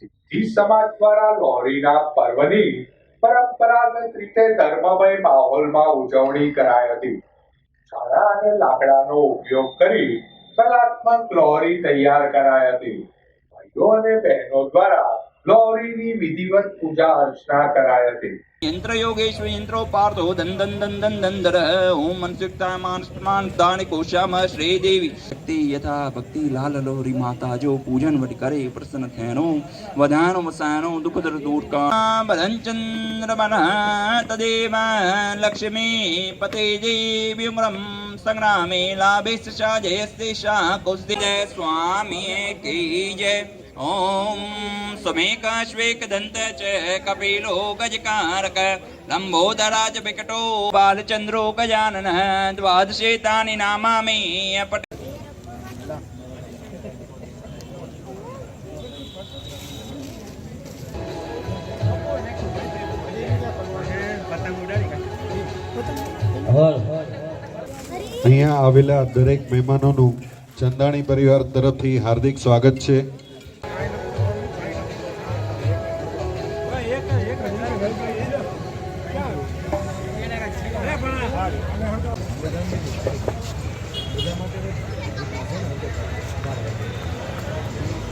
સિદ્ધિ સમાજ દ્વારા લોહરીના પર્વની પરંપરાગત રીતે ધર્મમય માહોલમાં ઉજવણી કરાઈ હતી. છાણા અને લાકડાનો ઉપયોગ કરી કલાત્મક લોહરી તૈયાર કરાઈ હતી. ભાઈઓ અને બહેનો દ્વારા ગૌરીની વિધિવત પૂજા અર્ચના કરાય હતી યંત્રયોગેશ્વ યંત્રોપાર્થો ધન ધન ધન ધન ધન ધર, ઓમ મનસુક્તા માનસ્માન દાણિ કોશામ શ્રી દેવી શક્તિ યથા ભક્તિ લાલ લોરી માતા જો પૂજન વટ કરે પ્રસન્ન થેનો વધાનો વસાનો દુઃખ દર દૂર કા બધન ચંદ્ર મન તદેવ લક્ષ્મી પતે દેવી મ્રમ સંગ્રામે લાભે શાહ જય શ્રી શાહ કૌસ્તિ જય સ્વામી કી જય ઓમ स्वमेकाश्वेकदन्त च कपिलो गजकारक लम्बोदराज विकटो बालचन्द्रो गजाननः द्वादशेतानि नामामि अपट અહીંયા આવેલા દરેક મહેમાનોનું ચંદાણી પરિવાર તરફથી હાર્દિક સ્વાગત છે પણ